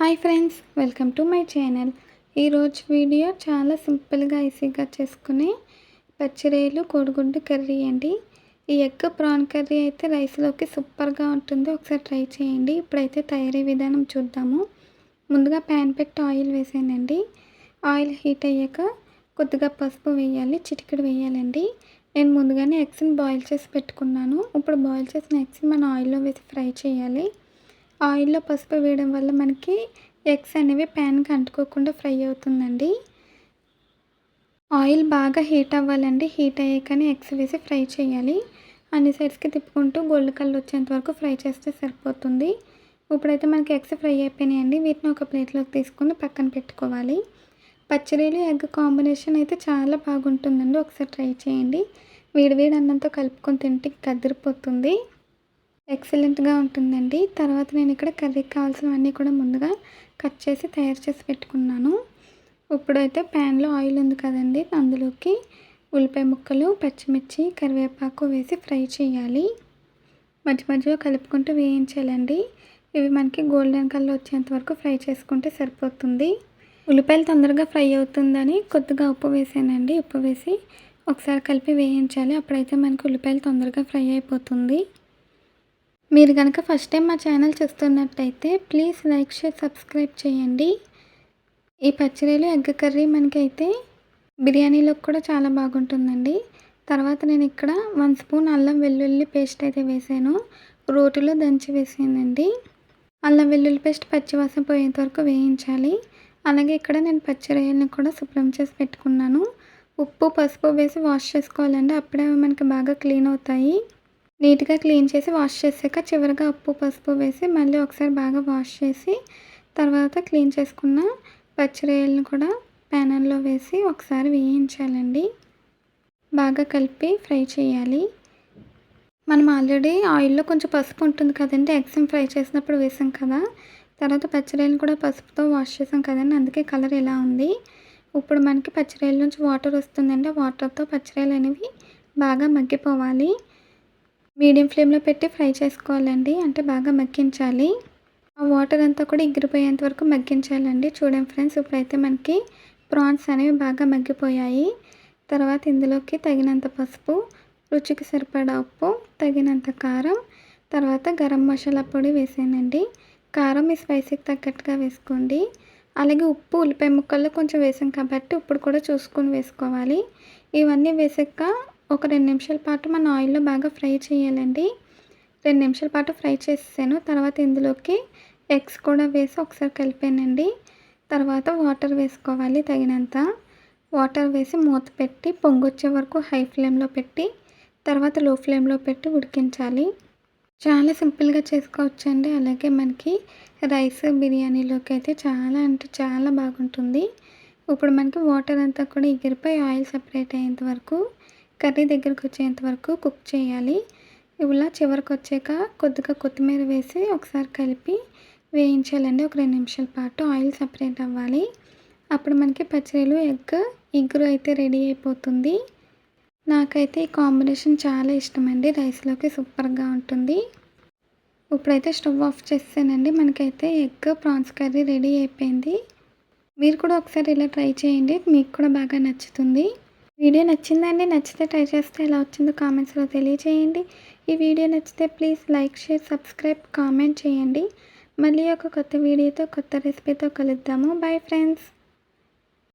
Hi friends welcome to my channel. ఈరోజు video చాలా సింపుల్గా ఈజీగా చేసుకునే పచ్చిరేలు కోడిగుడ్డు కర్రీ అండి. ఈ ఎగ్ ప్రాన్ కర్రీ అయితే రైస్లోకి సూపర్గా ఉంటుంది. ఒకసారి ట్రై చేయండి. ఇప్పుడైతే తయారీ విధానం చూద్దాము. ముందుగా ప్యాన్ పెట్టి ఆయిల్ వేసానండి. ఆయిల్ హీట్ అయ్యాక కొద్దిగా పసుపు వేయాలి చిటికెడు వేయాలండి. నేను ముందుగానే ఎగ్స్ని బాయిల్ చేసి పెట్టుకున్నాను. ఇప్పుడు బాయిల్ చేసిన ఎగ్స్ని మన ఆయిల్లో వేసి ఫ్రై చేయాలి. ఆయిల్లో పసుపు వేయడం వల్ల మనకి ఎగ్స్ అనేవి ప్యాన్కి అంటుకోకుండా ఫ్రై అవుతుందండి. ఆయిల్ బాగా హీట్ అవ్వాలండి. హీట్ అయ్యాకనే ఎగ్స్ వేసి ఫ్రై చేయాలి. అన్ని సైడ్స్కి తిప్పుకుంటూ గోల్డ్ కలర్ వచ్చేంత వరకు ఫ్రై చేస్తే సరిపోతుంది. ఇప్పుడైతే మనకి ఎగ్స్ ఫ్రై అయిపోయినాయండి. వీటిని ఒక ప్లేట్లోకి తీసుకుని పక్కన పెట్టుకోవాలి. పచ్చడిలు ఎగ్ కాంబినేషన్ అయితే చాలా బాగుంటుందండి. ఒకసారి ట్రై చేయండి. వేడివేడి అన్నంతో కలుపుకొని తింటే కదిరిపోతుంది. ఎక్సలెంట్గా ఉంటుందండి. తర్వాత నేను ఇక్కడ కర్రీకి కావాల్సినవన్నీ కూడా ముందుగా కట్ చేసి తయారు చేసి పెట్టుకున్నాను. ఇప్పుడైతే ప్యాన్లో ఆయిల్ ఉంది కదండి. అందులోకి ఉల్లిపాయ ముక్కలు పచ్చిమిర్చి కరివేపాకు వేసి ఫ్రై చేయాలి. మధ్య మధ్యలో కలుపుకుంటూ వేయించాలండి. ఇవి మనకి గోల్డెన్ కలర్ వచ్చేంత వరకు ఫ్రై చేసుకుంటే సరిపోతుంది. ఉల్లిపాయలు తొందరగా ఫ్రై అవుతుందని కొద్దిగా ఉప్పు వేసానండి. ఉప్పు వేసి ఒకసారి కలిపి వేయించాలి. అప్పుడైతే మనకి ఉల్లిపాయలు తొందరగా ఫ్రై అయిపోతుంది. మీరు కనుక ఫస్ట్ టైం మా ఛానల్ చూస్తున్నట్టయితే ప్లీజ్ లైక్ షేర్ సబ్స్క్రైబ్ చేయండి. ఈ పచ్చిరేలు ఎగ్ కర్రీ మనకైతే బిర్యానీలోకి కూడా చాలా బాగుంటుందండి. తర్వాత నేను ఇక్కడ వన్ స్పూన్ అల్లం వెల్లుల్లి పేస్ట్ అయితే వేసాను. రోటిలో దంచి వేసానండి అల్లం వెల్లుల్లి పేస్ట్ పచ్చివాసన పోయేంత వరకు వేయించాలి. అలాగే ఇక్కడ నేను పచ్చిరొయ్యలను కూడా శుభ్రం చేసి పెట్టుకున్నాను. ఉప్పు పసుపు వేసి వాష్ చేసుకోవాలండి. అప్పుడే మనకి బాగా క్లీన్ అవుతాయి. నీట్గా క్లీన్ చేసి వాష్ చేసాక చివరిగా ఉప్పు పసుపు వేసి మళ్ళీ ఒకసారి బాగా వాష్ చేసి తర్వాత క్లీన్ చేసుకున్న పచ్చిరేయలను కూడా ప్యానల్లో వేసి ఒకసారి వేయించాలండి. బాగా కలిపి ఫ్రై చేయాలి. మనం ఆల్రెడీ ఆయిల్లో కొంచెం పసుపు ఉంటుంది కదండి ఎగ్స్ ఫ్రై చేసినప్పుడు వేసాం కదా. తర్వాత పచ్చిరొయ్యలు కూడా పసుపుతో వాష్ చేసాం కదండి అందుకే కలర్ ఇలా ఉంది. ఇప్పుడు మనకి పచ్చిరొయ్యల నుంచి వాటర్ వస్తుందండి వాటర్తో పచ్చిరొయ్యలు అనేవి బాగా మగ్గిపోవాలి. మీడియం ఫ్లేమ్లో పెట్టి ఫ్రై చేసుకోవాలండి. అంటే బాగా మగ్గించాలి. ఆ వాటర్ అంతా కూడా ఎగిరిపోయేంత వరకు మగ్గించాలండి. చూడండి ఫ్రెండ్స్ ఇప్పుడైతే మనకి ప్రాన్స్ అనేవి బాగా మగ్గిపోయాయి. తర్వాత ఇందులోకి తగినంత పసుపు రుచికి సరిపడా ఉప్పు తగినంత కారం తర్వాత గరం మసాలా పొడి వేసానండి. కారం మీ స్పైసీకి తగ్గట్టుగా వేసుకోండి. అలాగే ఉప్పు ఉల్లిపాయ ముక్కల్లో కొంచెం వేసాం కాబట్టి ఇప్పుడు కూడా చూసుకొని వేసుకోవాలి. ఇవన్నీ వేసాక ఒక రెండు నిమిషాల పాటు మన ఆయిల్లో బాగా ఫ్రై చేయాలండి. రెండు నిమిషాల పాటు ఫ్రై చేసాను తర్వాత ఇందులోకి ఎగ్స్ కూడా వేసి ఒకసారి కలిపానండి. తర్వాత వాటర్ వేసుకోవాలి తగినంత. వాటర్ వేసి మూత పెట్టి పొంగొచ్చే వరకు హై ఫ్లేమ్లో పెట్టి తర్వాత లో ఫ్లేమ్లో పెట్టి ఉడికించాలి. చాలా సింపుల్గా చేసుకోవచ్చండి. అలాగే మనకి రైస్ బిర్యానీలోకి అయితే చాలా అంటే చాలా బాగుంటుంది. ఇప్పుడు మనకి వాటర్ అంతా కూడా ఎగిరిపోయి ఆయిల్ సపరేట్ అయ్యేంత వరకు కర్రీ దగ్గరకు వచ్చేంత వరకు కుక్ చేయాలి. ఇలా చివరికి వచ్చాక కొద్దిగా కొత్తిమీర వేసి ఒకసారి కలిపి వేయించాలండి. ఒక రెండు నిమిషాల పాటు ఆయిల్ సపరేట్ అవ్వాలి. అప్పుడు మనకి పచ్చడిలు ఎగ్ ఇగురు అయితే రెడీ అయిపోతుంది. నాకైతే ఈ కాంబినేషన్ చాలా ఇష్టమండి. రైస్లోకి సూపర్గా ఉంటుంది. ఇప్పుడైతే స్టవ్ ఆఫ్ చేసానండి మనకైతే ఎగ్ ప్రాన్స్ కర్రీ రెడీ అయిపోయింది. మీరు కూడా ఒకసారి ఇలా ట్రై చేయండి. మీకు కూడా బాగా నచ్చుతుంది. వీడియో నచ్చిందండి నచ్చితే ట్రై చేస్తే ఎలా వచ్చిందో కామెంట్స్లో తెలియచేయండి. ఈ వీడియో నచ్చితే please like share subscribe comment చేయండి. మళ్ళీ ఒక కొత్త వీడియోతో కొత్త రెసిపీతో కలుద్దాము. Bye friends